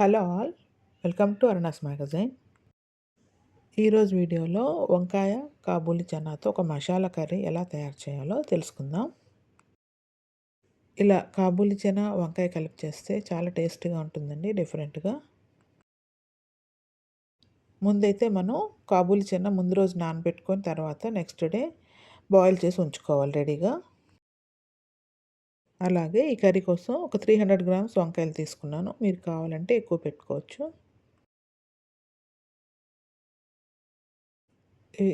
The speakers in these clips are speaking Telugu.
Hello all welcome to Aruna's magazine. ఈరోజు వీడియోలో వంకాయ కాబూలి చనాతో ఒక మసాలా కర్రీ ఎలా తయారు చేయాలో తెలుసుకుందాం. ఇలా కాబూలి చనా వంకాయ కలిపి చేస్తే చాలా టేస్టీగా ఉంటుందండి డిఫరెంట్గా. ముందైతే మనం కాబూలి చెన్న ముందు రోజు నానబెట్టుకొని తర్వాత నెక్స్ట్ డే బాయిల్ చేసి ఉంచుకోవాలి రెడీగా. అలాగే ఈ కర్రీ కోసం ఒక త్రీ హండ్రెడ్ గ్రామ్స్ వంకాయలు తీసుకున్నాను. మీరు కావాలంటే ఎక్కువ పెట్టుకోవచ్చు.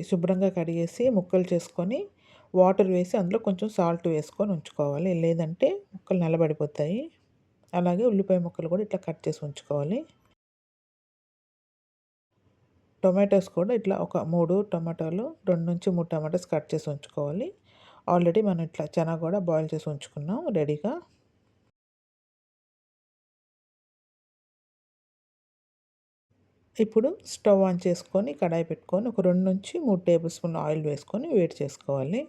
శుభ్రంగా కడిగేసి ముక్కలు చేసుకొని వాటర్ వేసి అందులో కొంచెం సాల్ట్ వేసుకొని ఉంచుకోవాలి. లేదంటే ముక్కలు నల్లబడిపోతాయి. అలాగే ఉల్లిపాయ ముక్కలు కూడా ఇట్లా కట్ చేసి ఉంచుకోవాలి. టొమాటోస్ కూడా ఇట్లా ఒక మూడు టమాటాలు రెండు నుంచి మూడు టమాటోస్ కట్ చేసి ఉంచుకోవాలి. ఆల్రెడీ మనం ఇట్లా చెనా కూడా బాయిల్ చేసి ఉంచుకున్నాం రెడీగా. ఇప్పుడు స్టవ్ ఆన్ చేసుకొని కడాయి పెట్టుకొని ఒక రెండు నుంచి మూడు టేబుల్ స్పూన్ ఆయిల్ వేసుకొని వేడి చేసుకోవాలి.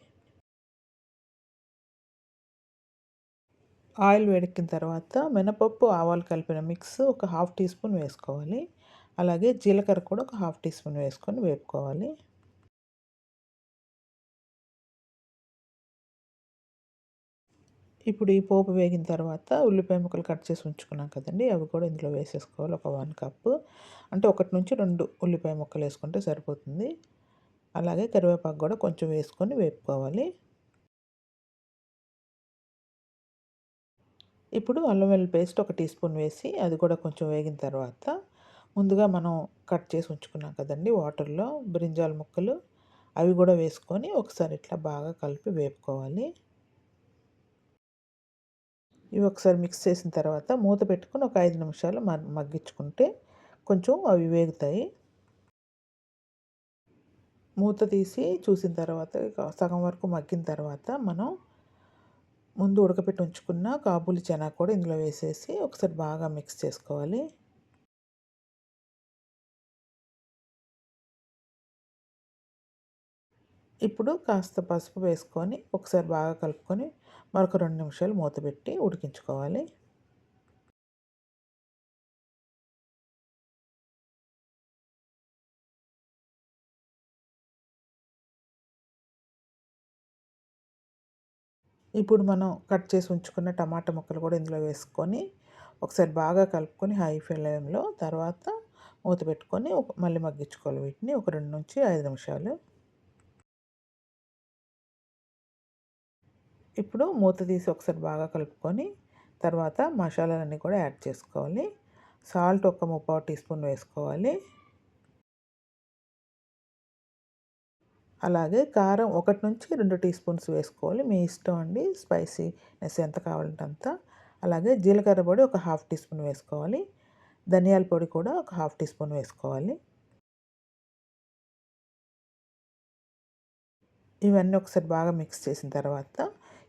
ఆయిల్ వేడెక్కిన తర్వాత మినపప్పు ఆవాలు కలిపిన మిక్స్ ఒక హాఫ్ టీ స్పూన్ వేసుకోవాలి. అలాగే జీలకర్ర కూడా ఒక హాఫ్ టీ స్పూన్ వేసుకొని వేపుకోవాలి. ఇప్పుడు ఈ పోపు వేగిన తర్వాత ఉల్లిపాయ ముక్కలు కట్ చేసి ఉంచుకున్నాం కదండి. అవి కూడా ఇందులో వేసేసుకోవాలి. ఒక వన్ కప్పు అంటే ఒకటి నుంచి రెండు ఉల్లిపాయ ముక్కలు వేసుకుంటే సరిపోతుంది. అలాగే కరివేపాకు కూడా కొంచెం వేసుకొని వేపుకోవాలి. ఇప్పుడు అల్లం వెల్లుల్లి పేస్ట్ ఒక టీ స్పూన్ వేసి అది కూడా కొంచెం వేగిన తర్వాత ముందుగా మనం కట్ చేసి ఉంచుకున్నాం కదండి వాటర్లో బ్రింజాల ముక్కలు. అవి కూడా వేసుకొని ఒకసారి ఇట్లా బాగా కలిపి వేపుకోవాలి. ఇవి ఒకసారి మిక్స్ చేసిన తర్వాత మూత పెట్టుకుని ఒక ఐదు నిమిషాలు మగ్గించుకుంటే కొంచెం అవి వేగుతాయి. మూత తీసి చూసిన తర్వాత సగం వరకు మగ్గిన తర్వాత మనం ముందు ఉడకపెట్టి ఉంచుకున్న కాబూలి చెనా కూడా ఇందులో వేసేసి ఒకసారి బాగా మిక్స్ చేసుకోవాలి. ఇప్పుడు కాస్త పసుపు వేసుకొని ఒకసారి బాగా కలుపుకొని మరొక రెండు నిమిషాలు మూత పెట్టి ఉడికించుకోవాలి. ఇప్పుడు మనం కట్ చేసి ఉంచుకున్న టమాటా ముక్కలు కూడా ఇందులో వేసుకొని ఒకసారి బాగా కలుపుకొని హై ఫ్లేమ్లో తర్వాత మూత పెట్టుకొని మళ్ళీ మగ్గించుకోవాలి వీటిని ఒక రెండు నుంచి ఐదు నిమిషాలు. ఇప్పుడు మూత తీసి ఒకసారి బాగా కలుపుకొని తర్వాత మసాలాలన్నీ కూడా యాడ్ చేసుకోవాలి. సాల్ట్ ఒక ముప్పావు టీ స్పూన్ వేసుకోవాలి. అలాగే కారం ఒకటి నుంచి రెండు టీ స్పూన్స్ వేసుకోవాలి. మీ ఇష్టం అండి స్పైసీనెస్ ఎంత కావాలంటే అంత. అలాగే జీలకర్ర పొడి ఒక హాఫ్ టీ స్పూన్ వేసుకోవాలి. ధనియాల పొడి కూడా ఒక హాఫ్ టీ స్పూన్ వేసుకోవాలి. ఇవన్నీ ఒకసారి బాగా మిక్స్ చేసిన తర్వాత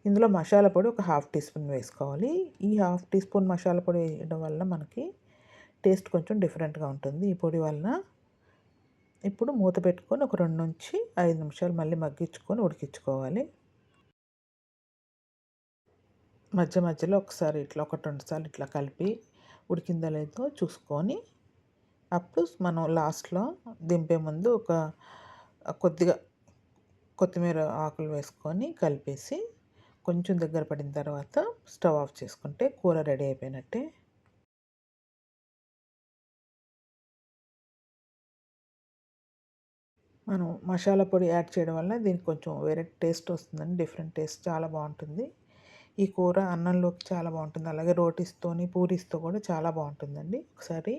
ఇందులో మసాలా పొడి ఒక హాఫ్ టీ స్పూన్ వేసుకోవాలి. ఈ హాఫ్ టీ స్పూన్ మసాలా పొడి వేయడం వల్ల మనకి టేస్ట్ కొంచెం డిఫరెంట్గా ఉంటుంది. ఈ పొడి వలన ఇప్పుడు మూత పెట్టుకొని ఒక రెండు నుంచి ఐదు నిమిషాలు మళ్ళీ మగ్గించుకొని ఉడికించుకోవాలి. మధ్య మధ్యలో ఒకసారి ఇట్లా ఒకటి రెండు సార్లు ఇట్లా కలిపి ఉడికిందో లేదో చూసుకొని అప్పుడు మనం లాస్ట్లో దింపే ముందు ఒక కొద్దిగా కొత్తిమీర ఆకులు వేసుకొని కలిపేసి కొంచెం దగ్గర పడిన తర్వాత స్టవ్ ఆఫ్ చేసుకుంటే కూర రెడీ అయిపోయినట్టే. మనం మసాలా పొడి యాడ్ చేయడం వల్ల దీనికి కొంచెం వేరే టేస్ట్ వస్తుందండి డిఫరెంట్ టేస్ట్ చాలా బాగుంటుంది. ఈ కూర అన్నంలోకి చాలా బాగుంటుంది అలాగే రోటీస్తోని పూరీస్తో కూడా చాలా బాగుంటుందండి. ఒకసారి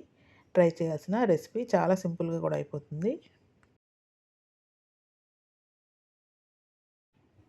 ట్రై చేయాల్సిన రెసిపీ చాలా సింపుల్గా కూడా అయిపోతుంది.